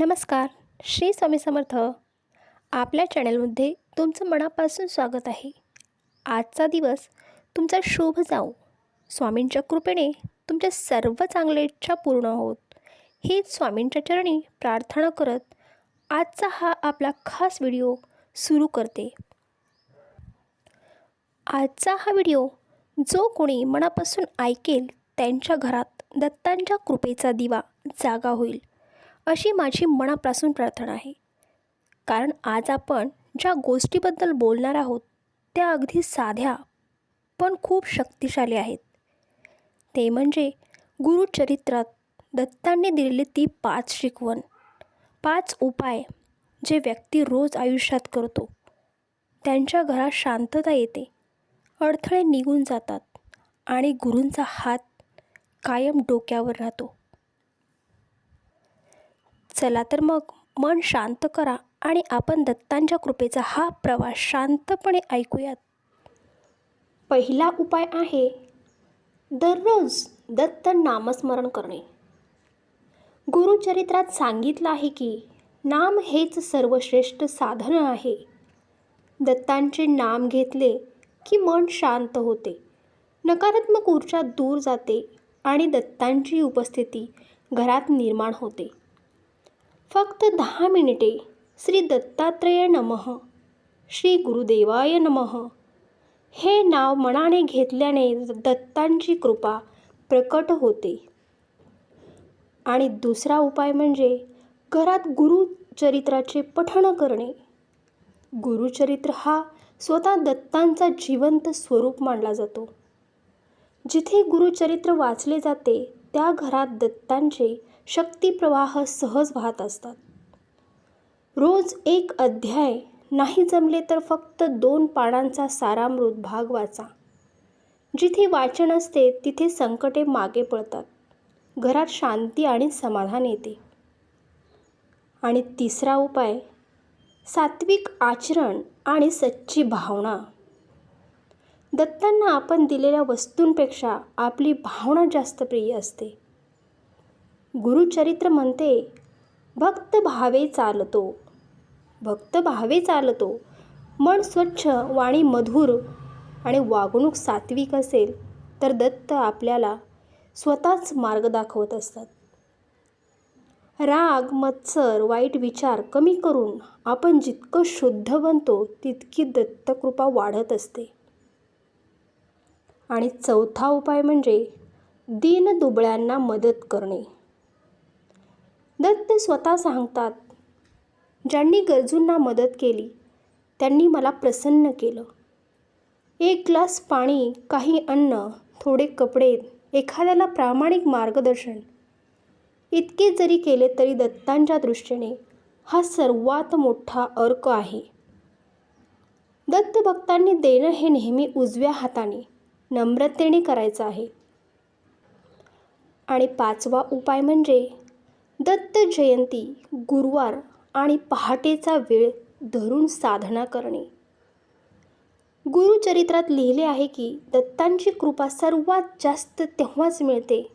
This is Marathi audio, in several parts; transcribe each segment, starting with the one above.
नमस्कार श्री स्वामी समर्थ. आपल्या चॅनलमध्ये तुमचं मनापासून स्वागत आहे. आजचा दिवस तुमचा शुभ जाऊ. स्वामींच्या कृपेने तुमच्या सर्व चांगल्या इच्छा पूर्ण होत. हेच स्वामींच्या चरणी प्रार्थना करत आजचा हा आपला खास व्हिडिओ सुरू करते. आजचा हा व्हिडिओ जो कोणी मनापासून ऐकेल त्यांच्या घरात दत्तांच्या कृपेचा दिवा जागा होईल. अशी माझी मनापासून प्रार्थना आहे. कारण आज आपण ज्या गोष्टीबद्दल बोलणार आहोत त्या अगदी साध्या पण खूप शक्तिशाली आहेत. ते म्हणजे गुरुचरित्रात दत्तांनी दिलेली ती पाच शिकवण पाच उपाय जे व्यक्ती रोज आयुष्यात करतो. त्यांच्या घरात शांतता येते अडथळे निघून जातात आणि गुरूंचा हात कायम डोक्यावर राहतो. चला तर मग मन शांत करा आणि आपण दत्तांच्या कृपेचा हा प्रवास शांतपणे ऐकूयात. पहिला उपाय आहे दररोज दत्त नामस्मरण करणे. गुरुचरित्रात सांगितलं आहे की नाम हेच सर्वश्रेष्ठ साधन आहे. दत्तांचे नाम घेतले की मन शांत होते. नकारात्मक ऊर्जा दूर जाते आणि दत्तांची उपस्थिती घरात निर्माण होते. फक्त दहा मिनिटे. श्री दत्तात्रेय नमः. श्री गुरुदेवाय नमः. हे नाव मनाने घेतल्याने दत्तांची कृपा प्रकट होते. आणि दुसरा उपाय म्हणजे घरात गुरुचरित्राचे पठण करणे. गुरुचरित्र हा स्वतः दत्तांचा जिवंत स्वरूप मानला जातो. जिथे गुरुचरित्र वाचले जाते त्या घरात दत्तांचे शक्तिप्रवाह सहज वाहत असतात. रोज एक अध्याय नाही जमले तर फक्त दोन पानांचा सारामृत भाग वाचा. जिथे वाचन असते तिथे संकटे मागे पळतात. घरात शांती आणि समाधान येते. आणि तिसरा उपाय सात्विक आचरण आणि सच्ची भावना. दत्तांना आपण दिलेल्या वस्तूंपेक्षा आपली भावना जास्त प्रिय असते. गुरुचरित्र म्हणते भक्त भावे चालतो भक्त भावे चालतो. मन स्वच्छ वाणी मधुर आणि वागणूक सात्विक असेल तर दत्त आपल्याला स्वतःच मार्ग दाखवत असतात. राग मत्सर वाईट विचार कमी करून आपण जितकं शुद्ध बनतो तितकी दत्तकृपा वाढत असते. आणि चौथा उपाय म्हणजे दीन दुबळ्यांना मदत करणे. दत्त स्वतः सांगतात ज्यांनी गरजूंना मदत केली त्यांनी मला प्रसन्न केलं. एक ग्लास पाणी काही अन्न थोडे कपडे एखाद्याला प्रामाणिक मार्गदर्शन. इतके जरी केले तरी दत्तांच्या दृष्टीने हा सर्वात मोठा अर्क आहे. दत्त भक्तांनी देणं हे नेहमी उजव्या हाताने नम्रतेने करायचं आहे. आणि पाचवा उपाय म्हणजे दत्त जयंती गुरुवार आणि पहाटेचा वेळ धरून साधना करणे. गुरुचरित्रात लिहिले आहे की दत्तांची कृपा सर्वात जास्त तेव्हाच मिळते.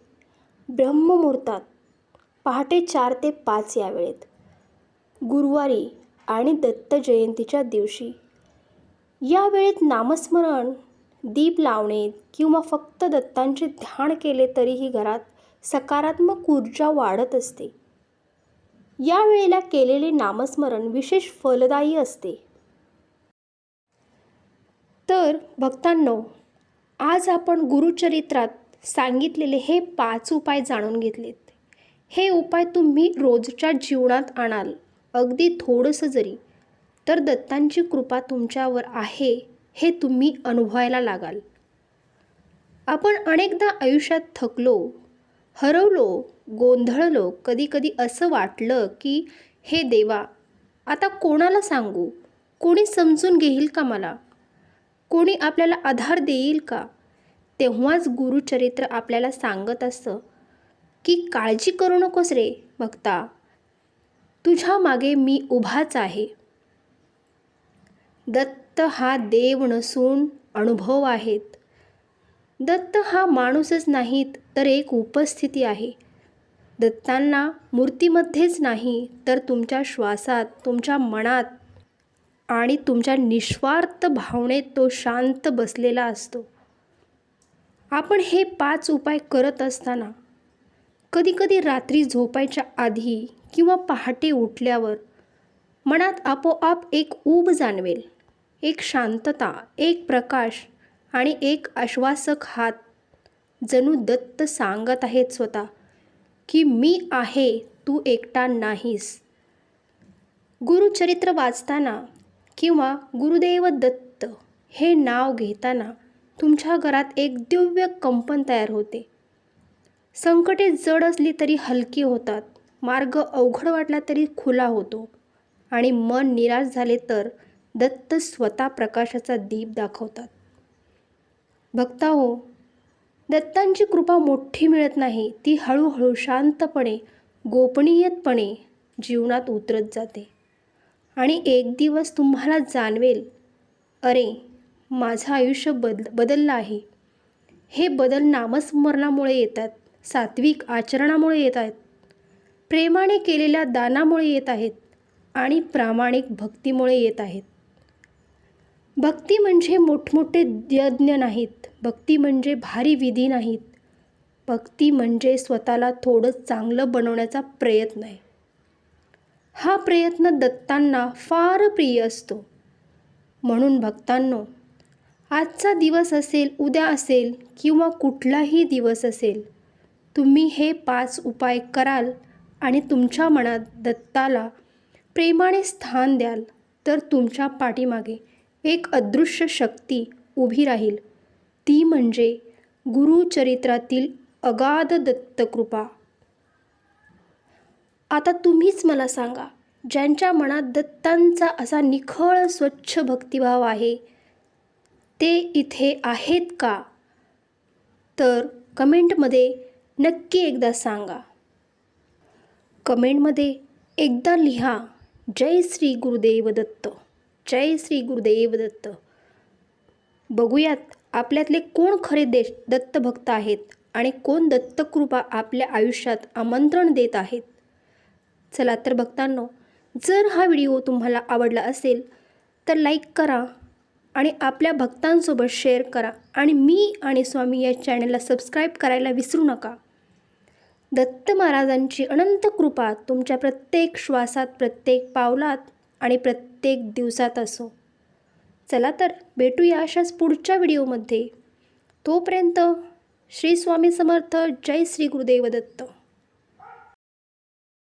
ब्रह्ममुहूर्तात. पहाटे चार ते पाच या वेळेत. गुरुवारी आणि दत्त जयंतीच्या दिवशी. या वेळेत नामस्मरण दीप लावणे किंवा फक्त दत्तांचे ध्यान केले तरीही घरात सकारात्मक ऊर्जा वाढत असते. या वेळेला केलेले नामस्मरण विशेष फलदायी असते. तर भक्तांनो आज आपण गुरुचरित्रात सांगितलेले हे पाच उपाय जाणून घेतलेत. हे उपाय तुम्ही रोजच्या जीवनात आणाल अगदी थोडंसं जरी तर दत्तांची कृपा तुमच्यावर आहे हे तुम्ही अनुभवायला लागाल. आपण अनेकदा आयुष्यात थकलो हरवलो गोंधळलो कधीकधी असं वाटलं की हे देवा आता कोणाला सांगू? कोणी समजून घेईल का मला? कोणी आपल्याला आधार देईल का? तेव्हाच गुरुचरित्र आपल्याला सांगत असतं की काळजी करू नकोस रे भक्ता. तुझ्या मागे मी उभाच आहे. दत्त हा देव नसून अनुभव आहेत. दत्त हा माणूसच नाहीत तर एक उपस्थिती आहे. दत्तांना मूर्तीमध्येच नाही तर तुमच्या श्वासात तुमच्या मनात आणि तुमच्या निस्वार्थ भावनेत तो शांत बसलेला असतो. आपण हे पाच उपाय करत असताना कधीकधी रात्री झोपायच्या आधी किंवा पहाटे उठल्यावर मनात आपोआप एक ऊब जाणवेल. एक शांतता एक प्रकाश आणि एक आश्वासक हात जणू दत्त सांगत आहेत स्वतः की मी आहे तू एकटा नाहीस. गुरुचरित्र वाचताना किंवा गुरुदेव दत्त हे नाव घेताना तुमच्या घरात एक दिव्य कंपन तयार होते. संकटे जड असली तरी हलकी होतात मार्ग अवघड वाटला तरी खुला होतो आणि मन निराश झाले तर दत्त स्वतः प्रकाशाचा दीप दाखवतात. भक्ता हो दत्तांची कृपा मोठी मिळत नाही. ती हळूहळू शांतपणे गोपनीयतपणे जीवनात उतरत जाते. आणि एक दिवस तुम्हाला जाणवेल अरे माझं आयुष्य बदल बदललं आहे. हे बदल नामस्मरणामुळे येतात सात्विक आचरणामुळे येत आहेत प्रेमाने केलेल्या दानामुळे येत आहेत आणि प्रामाणिक भक्तीमुळे येत आहेत. भक्ती म्हणजे मोठमोठे यज्ञ नाहीत. भक्ती म्हणजे भारी विधी नाहीत. भक्ती म्हणजे स्वतःला थोडं चांगलं बनवण्याचा प्रयत्न आहे. हा प्रयत्न दत्तांना फार प्रिय असतो. म्हणून भक्तांनो आजचा दिवस असेल उद्या असेल किंवा कुठलाही दिवस असेल तुम्ही हे पाच उपाय कराल आणि तुमच्या मनात दत्ताला प्रेमाने स्थान द्याल तर तुमच्या पाठीमागे एक अदृश्य शक्ती उभी राहील. ती म्हणजे गुरुचरित्रातील अगाध दत्तकृपा. आता तुम्हीच मला सांगा ज्यांच्या मनात दत्तांचा असा निखळ स्वच्छ भक्तिभाव आहे ते इथे आहेत का? तर कमेंटमध्ये नक्की एकदा सांगा. कमेंटमध्ये एकदा लिहा जय श्री गुरुदेव दत्त. जय श्री गुरुदेव दत्त. बघूयात आपल्यातले कोण खरे देश दत्तभक्त आहेत आणि कोण दत्तकृपा आपल्या आयुष्यात आमंत्रण देत आहेत? चला तर भक्तांनो जर हा व्हिडिओ तुम्हाला आवडला असेल तर लाईक करा आणि आपल्या भक्तांसोबत शेअर करा आणि मी आणि स्वामी या चॅनलला सबस्क्राईब करायला विसरू नका. दत्त महाराजांची अनंत कृपा तुमच्या प्रत्येक श्वासात प्रत्येक पावलात आणि प्रत्येक दिवसात असो. चला तर भेटूया अशाच पुढच्या व्हिडिओमध्ये. तोपर्यंत श्री स्वामी समर्थ जय श्री गुरुदेव दत्त